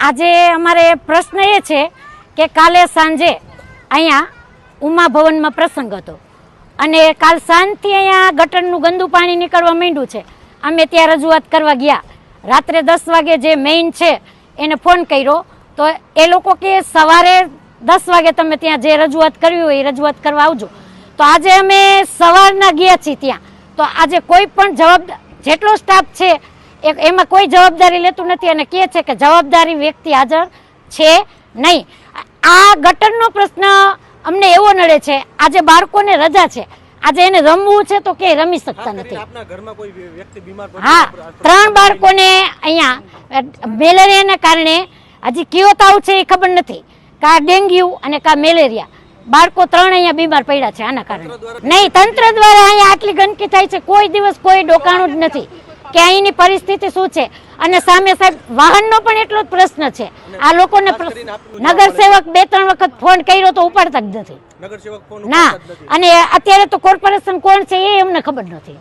આજે અમારે પ્રશ્ન એ છે કે કાલે સાંજે અહીંયા ઉમા ભવનમાં પ્રસંગ હતો. અને કાલ સાંજથી અહીંયા ગટરનું ગંદુ પાણી નીકળવા માંડ્યું છે. અમે ત્યાં રજૂઆત કરવા ગયા. રાત્રે દસ વાગે જે મેઇન છે, એને ફોન કર્યો. તો એ લોકો કે સવારે દસ વાગે તમે ત્યાં જે રજૂઆત કરવી હોય એ રજૂઆત કરવા આવજો. તો આજે અમે સવારના ગયા છીએ ત્યાં. તો આજે કોઈ પણ જવાબદાર જેટલો સ્ટાફ છે એમાં કોઈ જવાબદારી લેતું નથી અને કહે છે કે જવાબદારી વ્યક્તિ હાજર છે નહીં. આ ગટરનો પ્રશ્ન અમને એવો નડે છે આજે બાળકોને રજા છે. આજે એને રમવું છે તો ક્યાંય રમી શકતા નથી. હા ત્રણ બાળકોને અહીંયા મેલેરિયાના કારણે હજી કયો તાવ છે એ ખબર નથી. કા ડેન્ગ્યુ અને કા મેલેરિયા. બાળકો ત્રણ અહીંયા બીમાર પડ્યા છે આના કારણે. નહીં તંત્ર દ્વારા અહીંયા આટલી ગંદકી થાય છે કોઈ દિવસ કોઈ ડોકાણું જ નથી. કે અહીંની પરિસ્થિતિ શું છે? અને સામે સાહેબ વાહનનો પણ એટલો જ પ્રશ્ન છે. આ લોકોને નગરસેવક બે ત્રણ વખત ફોન કર્યો તો ઉપાડતા જ નથી. ના. અને અત્યારે તો કોર્પોરેશન કોણ છે એ અમને ખબર નથી.